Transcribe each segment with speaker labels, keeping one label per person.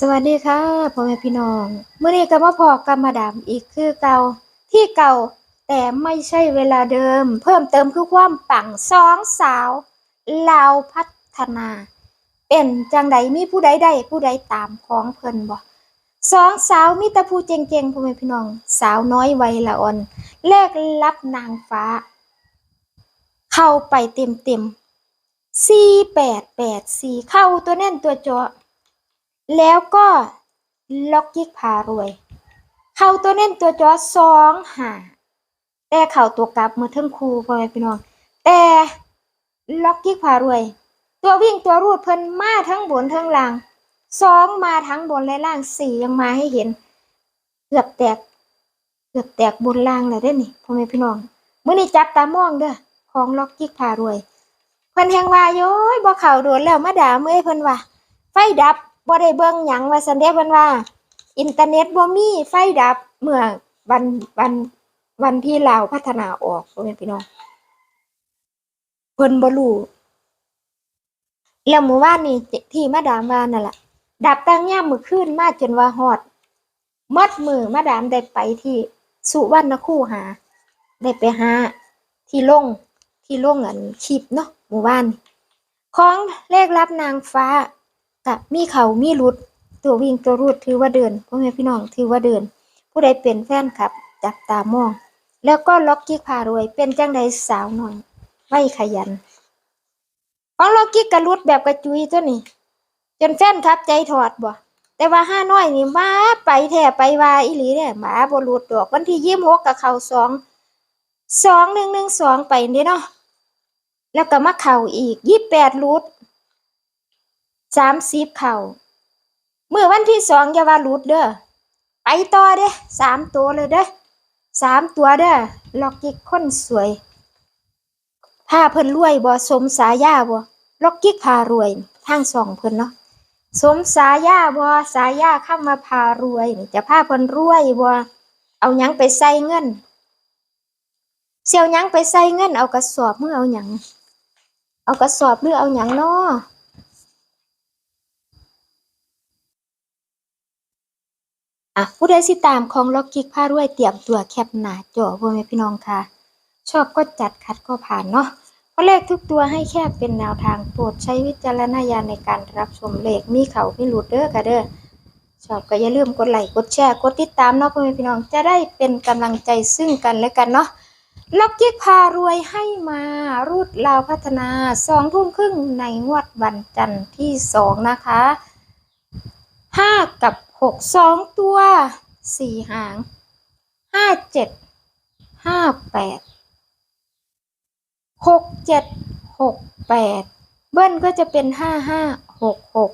Speaker 1: สวัสดีค่ะพ่อแม่พี่น้องเมื่อนี้ก็มาพอกับมาดามอีกคือเก่าที่เก่าแต่ไม่ใช่เวลาเดิม เพิ่มเติมคือความปังสองสาวลาวพัฒนา เป็นจังใดมีผู้ใดได้ผู้ใดตามของเพิ่นบ่สองสาวมีต่ผู้เก่งๆพ่อแม่พี่น้อง สาวน้อยวัยละอ่อนแลกรับนางฟ้า เข้าไปเต็มเต็มสี่แปดแปดสี่เข้าตัวแน่นตัวเจาะ แล้วก็ล็อกกิ๊กพารวย เข้าตัวเน้นตัวจอสองหาแต่เข่าตัวกลับมือเทิงครูพ่อแม่พี่น้อง แต่ล็อกกิ๊กพารวย ตัววิ่งตัวรูดเพิ่นมาทั้งบนทั้งล่างสองมาทั้งบนและล่างสี่ยังมาให้เห็น เกือบแตก เกือบแตกบนล่างแล้วเด้นี่พ่อแม่พี่น้องมื้อนี้จับตามองเด้อของล็อกกิ๊กพารวยเพิ่นแฮงว่าโย้ยบ่เข้าโดนแล้วมาด่าเมื่อยเพิ่นว่าไฟดับ บ่ได้เบิ่งหยังว่าซั่นเด้เพิ่นว่า อินเทอร์เน็ตบ่มีไฟดับเมื่อวันวันวันที่ลาวพัฒนาออกพ่อแม่พี่น้องเพิ่นบ่รู้แล้วเมื่อวานนี้ที่มาดามว่านั่นล่ะดับตั้งยามมื้อคืนมาจนว่าฮอดหมดมือมาดามได้ไปที่สุวรรณคูหา ได้ไปหาที่ลงที่ลงอันคลิปเนาะเมื่อวาน ของเลขรับนางฟ้า กับมีเขามีรุด ตัววิ่งตัวรูดถือว่าเดินพ่อแม่พี่น้องถือว่าเดิน ผู้ใดเป็นแฟนคลับ จับตามอง แล้วก็ล็อกกิ๊กพารวย เป็นจังใดสาวหน่อยไว้ขยันของล็อกกิ๊กระรุดแบบกระจุยตัวนี้ จนแฟนคลับใจถอดบ่แต่ว่าห้าน้อยนี่มาไปแท้ไปว่าอีหลีเนี่ยหมาบรุดดอกวันที่ยี่สิบหกกับเขาสองสองหนึ่งหนึ่งสองไปนี่เนาะแล้วก็มาเข่าอีกยี่แปดรุด สามสิบเข่าเมื่อวันที่สองอย่าว่าหลุดเด้อไปต่อเด้สามตัวเลยเด้อสามตัวเด้อล็อกกิกคนสวยผ้าเพิ่นรวยบ่สมสายาบ่ล็อกกิกพารวยทางสองเพิ่นเนาะสมสายาบ่สายาเข้ามาพารวยจะผ้าเพิ่นรวยบ่เอาหยังไปใส่เงินเสี่ยวหยังไปใส่เงินเอากระสอบเมื่อเอาหยังเอากระสอบหรือเอาหยังเนาะ อะผู้ใดสิตามของล็อกกิกพารวยเตรียมตัวแคปหน้าจอพ่อแม่พี่น้องค่ะ ชอบก็จัดขัดก็ผ่านเนาะเพราะเลขทุกตัวให้แค่เป็นแนวทางโปรดใช้วิจารณญาณในการรับชมเลขมีเขาไมีหลุดเด้อค่ะเด้อชอบก็อย่าลืมกดไลค์กดแชร์กดติดตามเนาะพ่อแม่พี่น้องจะได้เป็นกำลังใจซึ่งกันและกันเนาะล็อกกิกพารวยให้มารูดลาวพัฒนาสองทุ่มครึ่งในงวดวันจันทร์ที่สองนะคะห้ากับ หกสองตัวสี่หางห้าเจ็ดห้าแปดหกเจ็ดหกแปดเบิ้ลก็จะเป็นห้าห้าหกหก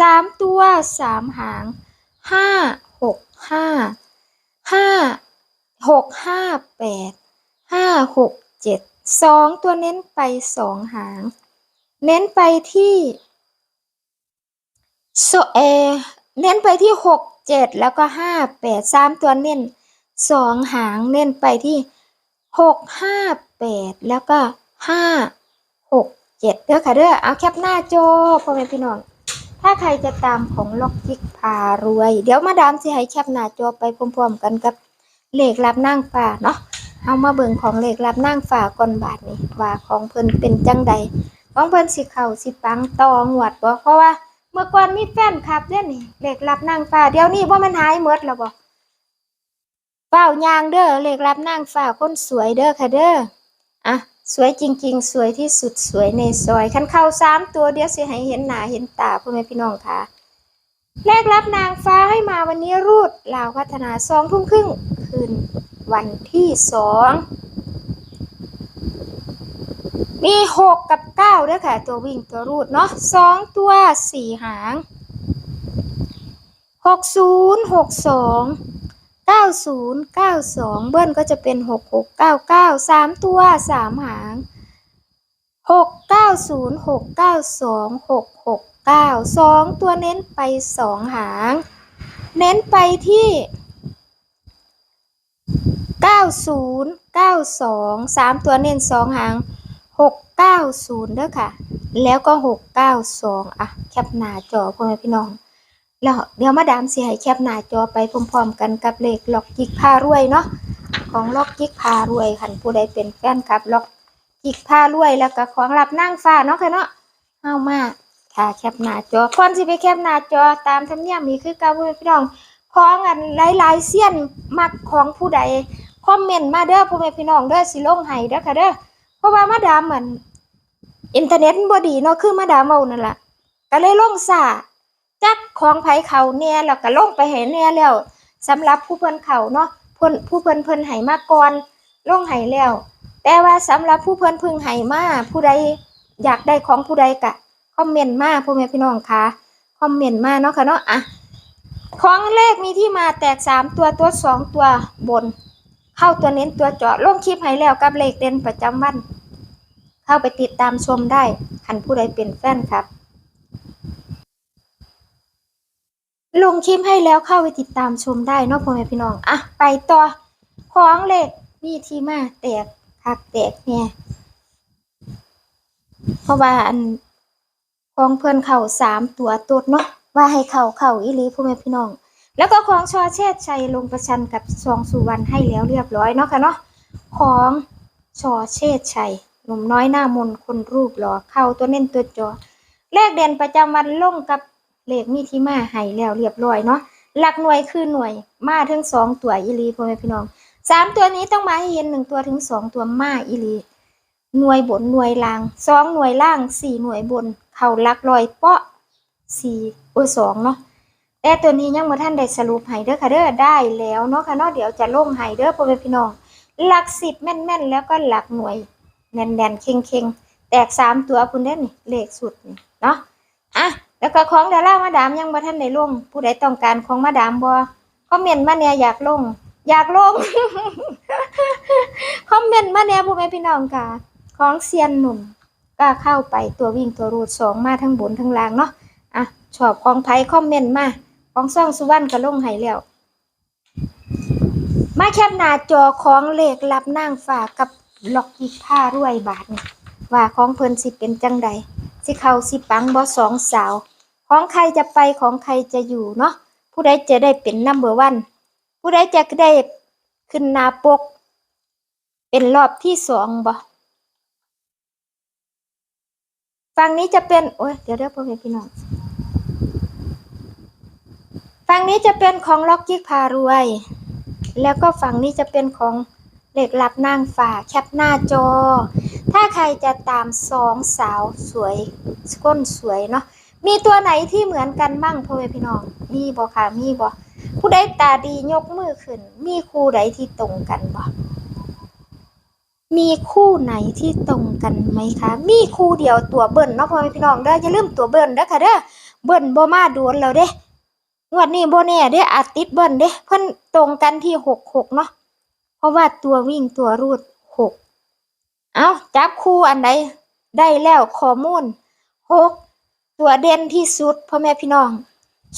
Speaker 1: สามตัวสามหางห้าหกห้าห้าหกห้าแปดห้าหกเจ็ดสองตัวเน้นไปสองหาง เน้นไปที่โซเอ เน้นไปที่หกเจ็ดแล้วก็ห้าแปดสามตัวเน้นสองหางเน้นไปที่หกห้าแปดแล้วก็ห้าหกเจ็ดเด้อค่ะเด้อเอาแคปหน้าโจพ่อแม่พี่น้องถ้าใครจะตามของล็อกจิกพารวย เดี๋ยวมาดามสิให้แคปหน้าจอไปพร้อมๆกันกับเลขรับนั่งฝ่าเนาะเอามาเบิ่งของเลขรับนั่งฝ่าก่อนบาทนี่ว่าของเพิ่นเป็นจังใดของเพิ่นสิเข้าสิปังตองหวัดบ่เพราะว่า มื่อก่อนมีแฟนคลับเด้นี่เลขรับนางฟ้าเดี๋ยวนี้ว่ามันหายหมดแล้วบ่เฝ้ายางเด้อเลขรับนางฟ้าคนสวยเด้อค่ะเด้ออะสวยจริง ๆ สวยที่สุดสวยในซอยคันเข้าสามตัวเดี๋ยวสิให้เห็นหน้าเห็นตาพ่อแม่พี่น้องค่ะเลขรับนางฟ้าให้มาวันนี้รูดลาวพัฒนาสองทุ่มครึ่งคืนวันที่สอง มีหกกับเก้าด้วยค่ะ ตัววิ่งตัวรูดเนาะสองตัวสี่หางหกศูนย์หกสองเก้าศูนย์เก้าสองเบิ้ลก็จะเป็นหกหกเก้าเก้าสามตัวสามหางหกเก้าศูนย์หกเก้าสองหกหกเก้าสองตัวเน้นไปสองหาง เน้นไปที่เก้าศูนย์เก้าสองสามตัวเน้นสองหาง หกเก้าศูนย์เด้อค่ะ แล้วก็หกเก้าสองอะ แคปหน้าจอพ่อแม่พี่น้อง แล้วเดี๋ยวมาดามสิให้แคปหน้าจอไปพร้อมๆกันกับเลขล็อกจิกพารวยเนาะ ของล็อกจิกพารวยคันผู้ใดเป็นแฟนคลับล็อกจิกพารวยแล้วก็ของรับนั่งฟ้าเนาะค่ะเนาะเฮามาค่ะแคปหน้าจอก่อนสิไปแคปหน้าจอตามธรรมเนียมนี่คือเก่าเว้ยพี่น้องของอันหลายๆเสี้ยนมักของผู้ใดคอมเมนต์มาเด้อพ่อแม่พี่น้องเด้อสิลงให้เด้อค่ะเด้อ ราะว่ามาดามเหมือนอินเทอร์เน็ตบ่ดีเนาะคือมาดามเว้านั่นล่ะก็เลยลงซาจักของไผเขาแหน่ยแล้วก็ลงไปให้แหน่แล้วสำหรับผู้เพิ่นเขาเนาะเพิ่นผู้เพิ่นเพิ่นให้มาก่อนลงให้แล้ว แต่ว่าสำหรับผู้เพิ่นเพึ่งให้มาผู้ใดอยากได้ของผู้ใดกะคอมเมนต์มาพ่อแม่พี่น้องค่ะคอมเมนต์มาเนาะค่ะเนาะอะของเลขมีที่มาแตกสามตัวตัวสองตัวบน เข้าตัวเน้นตัวเจาะลงคลิปให้แล้วกับเลขเด่นประจำวัน เข้าไปติดตามชมได้คันผู้ใดเป็นแฟนครับ ลงคลิปให้แล้วเข้าไปติดตามชมได้นอกพ่อแม่พี่น้องอะไปต่อของเหล็กมีที่มาแตกคักแตกเนี่ยเพราะว่าอันของเพื่อนเข่าสามตัวตดเนาะว่าให้เข่าเข่าอีหลีพ่อแม่พี่น้อง แล้วก็ของชอเชษชัยลงประชันกับซองสุวรรณให้แล้วเรียบร้อยเนาะค่ะเนาะของชอเชษชัย หนุ่มน้อยหน้ามนคนรูปหล่อเข้าตัวเน้นตัวจอเลขเด่นประจำวันลงกับเลขมีที่มาให้แล้วเรียบร้อยเนาะหลักหน่วยคือหน่วยมาถึงสองตัวอีลีพ่อแม่พี่น้องสามตัวนี้ต้องมาให้เห็นหนึ่งตัวถึงสองตัวมาอีลีหน่วยบนหน่วยล่างสองหน่วยล่างสี่หน่วยบน เข่าลักลอยเปาะสี่เออสองเนาะแต่ตัวนี้ยังมาท่านได้สรุปให้เด้อค่ะเด้อได้แล้วเนาะค่ะเนาะเดี๋ยวจะลงให้เด้อพ่อแม่พี่น้องหลักสิบแม่นๆ แล้วก็หลักหน่วย แน่นๆเค็งๆแตกสามตัวคุณเด้นี่เลขสุดนี่เนาะอะแล้วก็ของดารามาดามยังบ่ทันได้ลง ผู้ใดต้องการของมาดามบ่คอมเมนต์มาแหน่อยากลง อยากลงคอมเมนต์มาแหน่พ่อแม่พี่น้องค่ะของเซียนหนุ่มก็เข้าไปตัววิ่งตัวรูดสองมาทั้งบนทั้งล่างเนาะอะชอบของไผคอมเมนต์มาของซ่องสุวรรณก็ลงให้แล้วมาแคปหน้าจอของเลขรับนางฝากกับ ล็อกยิกผ้ารวยบาทนี่ว่าของเพิ่นสิเป็นจังใดสิเขาสิปังบ่สองสาว ของใครจะไปของใครจะอยู่เนาะผู้ใดจะได้เป็นนัมเบอร์วันผู้ใดจะได้ขึ้นนาปก เป็นรอบที่สองบ่ฝั่งนี้จะเป็นโอ้ยเดี๋ยวเดี๋ยวพ่อแม่พี่น้องฝั่งนี้จะเป็นของล็อกจิกพารวย แล้วก็ฝั่งนี้จะเป็นของ เหล็กลับนางฝ่าแคปหน้าจอ ถ้าใครจะตามสองสาวสวยก้นสวยเนาะมีตัวไหนที่เหมือนกันบ้างพ่อแม่พี่น้อง มีบ่ค่ะมีบ่ผู้ใดตาดียกมือขึ้น มีคู่ใดที่ตรงกันบ่มีคู่ไหนที่ตรงกันไหมคะ มีคู่เดียวตัวเบิ้ลเนาะพ่อแม่พี่น้องเด้ออย่าลืมตัวเบิ้ลเด้อค่ะเด้อเบิ้ลบ่มาโดนแล้วเด้งวดนี้บ่แน่เด้อาติดเบิ้ลเด้เพิ่นตรงกันที่หกหกเนาะ ราะว่าตัววิ่งตัวรูดหกเอาจับคู่อันใดได้แล้วข้อมูลหกตัวเด่นที่สุดพ่อแม่พี่น้อง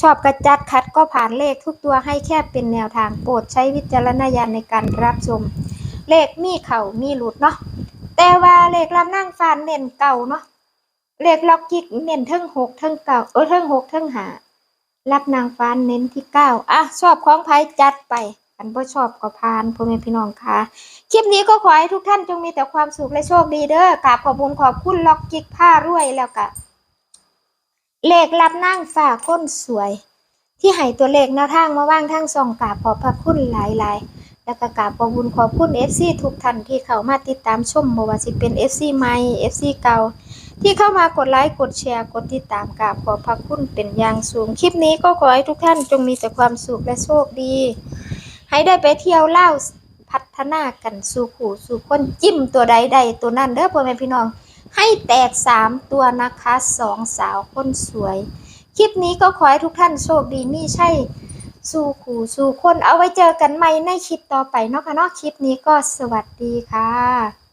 Speaker 1: ชอบกระจัดคัดก็ผ่านเลขทุกตัวให้แค่เป็นแนวทางโปรดใช้วิจารณญาณในการรับชม เลขมีเข่ามีหลุดเนาะแต่ว่าเลขลำนั่งฟานเน้นเก่าเนาะเลขล็อกกิกเน้นเทิงหกเทิงเก่าเออเทิงหกเทิงหารับนางฟานเน้นที่เก้าอะชอบของไผจัดไป อันบ่ชอบก็พานพ่อแม่พี่น้องค่ะ คลิปนี้ก็ขอให้ทุกท่านจงมีแต่ความสุขและโชคดีเด้อกราบขอบคุณขอบคุณล็อกกิกผ้ารวยแล้วก็เลขรับนั่งฝากคนสวย ที่ให้ตัวเลขแนวทางมาว่างทางส่องกราบขอบพระคุณหลายๆแล้วก็กราบขอบคุณขอบคุณ FC ทุกท่านที่เข้ามาติดตามชมบ่ว่าสิเป็น FC ใหม่ FC เก่าที่เข้ามากดไลค์ กดแชร์ กดติดตามกราบขอบพระคุณเป็นอย่างสูง คลิปนี้ก็ขอให้ทุกท่านจงมีแต่ความสุขและโชคดี ให้ได้ไปเที่ยวเล่าพัฒนากันสู่ขู่สู่คนจิ้มตัวใดใดตัวนั้นเด้อพ่อแม่พี่น้อง ให้แตกสามตัวนะคะสองสาวคนสวย คลิปนี้ก็ขอให้ทุกท่านโชคดีมีใช่สู่ขู่สู่คนเอาไว้เจอกันใหม่ในคลิปต่อไปเนาะค่ะเนาะคลิปนี้ก็สวัสดีค่ะ